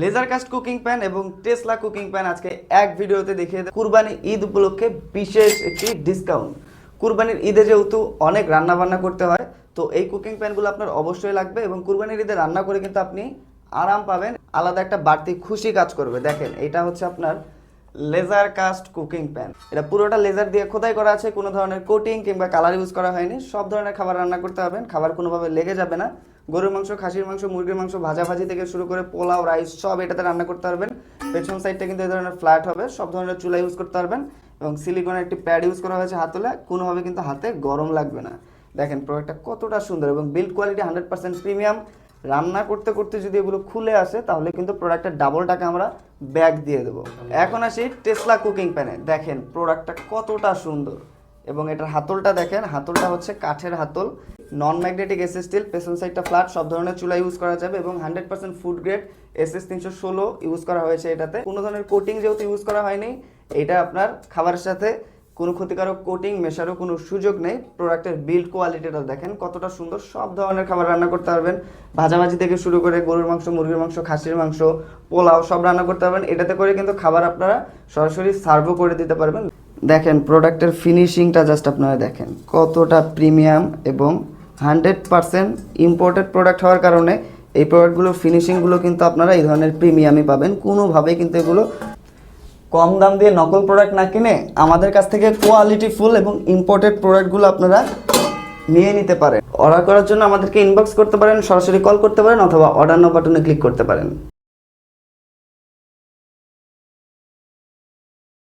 Laser cast cooking pan এবং Tesla cooking pan আজকে এক ভিডিওতে দেখিয়ে দেব। কুরবানি ঈদ উপলক্ষে বিশেষ একটি ডিসকাউন্ট কুরবানির ঈদে যেহেতু অনেক রান্না বান্না করতে হয়, তো এই কুকিং প্যানগুলো আপনার অবশ্যই লাগবে এবং কুরবানির ঈদে রান্না করে কিন্তু আপনি আরাম পাবেন। আলাদা একটা বাড়তি খুশি কাজ করবে। দেখেন, এটা হচ্ছে আপনার লেজার কাস্ট কুকিং প্যান। এটা পুরোটা লেজার দিয়ে খোদাই করা আছে। কোনো ধরনের কোটিং কিংবা কালার ইউজ করা হয়নি। সব ধরনের খাবার রান্না করতে পারবেন। খাবার কোনোভাবে লেগে যাবে না। গরুর মাংস, খাসির মাংস, মুরগির মাংস ভাজাভাজি থেকে শুরু করে পোলাও, রাইস সব এটাতে রান্না করতে পারবেন। পেছন সাইডটা কিন্তু এই ধরনের ফ্ল্যাট হবে, সব ধরনের চুলা ইউজ করতে পারবেন এবং সিলিকনের একটি প্যাড ইউজ করা হয়েছে হাত হাতলে কোনোভাবে কিন্তু হাতে গরম লাগবে না। দেখেন প্রোডাক্টটা কতটা সুন্দর এবং build quality hundred percent premium রান্না করতে করতে যদি এগুলো খুলে আসে, তাহলে কিন্তু প্রোডাক্টের ডাবল টাকা আমরা ব্যাগ দিয়ে দেবো। এখন আসি টেসলা কুকিং প্যানে দেখেন প্রোডাক্টটা কতটা সুন্দর। এবং এটার হাতলটা দেখেন, হাতলটা হচ্ছে কাঠের হাতল। নন ম্যাগনেটিক এস স্টিল পেছন সাইডটা ফ্ল্যাট সব ধরনের চুলা ইউজ করা যাবে এবং hundred percent food grade S S তিনশো ষোলো ইউজ করা হয়েছে এটাতে। কোনো ধরনের কোটিং যেহেতু ইউজ করা হয়নি, এটা আপনার খাবারের সাথে কোনো ক্ষতিকারক কোটিং মেশারও কোনো সুযোগ নেই। প্রোডাক্টের বিল্ড কোয়ালিটিটা দেখেন, কতটা সুন্দর, সব ধরনের খাবার রান্না করতে পারবেন। ভাজাভাজি থেকে শুরু করে গরুর মাংস, মুরগির মাংস, খাসির মাংস, পোলাও সব রান্না করতে পারবেন। এটাতে করে কিন্তু খাবার আপনারা সরাসরি সার্ভও করে দিতে পারবেন। দেখেন প্রোডাক্টের ফিনিশিংটা জাস্ট আপনারা দেখেন, কতটা প্রিমিয়াম এবং হান্ড্রেড পারসেন্ট ইম্পোর্টেড প্রোডাক্ট হওয়ার কারণে এই প্রোডাক্টগুলোর ফিনিশিংগুলো কিন্তু আপনারা এই ধরনের প্রিমিয়ামই পাবেন। কোনোভাবেই কিন্তু এগুলো কম দাম দিয়ে নকল প্রোডাক্ট না কিনে আমাদের কাছ থেকে কোয়ালিটি ফুল এবং ইম্পোর্টেড প্রোডাক্টগুলো আপনারা নিয়ে নিতে পারেন। অর্ডার করার জন্য আমাদেরকে ইনবক্স করতে পারেন, সরাসরি কল করতে পারেন অথবা অর্ডার নো বাটনে ক্লিক করতে পারেন।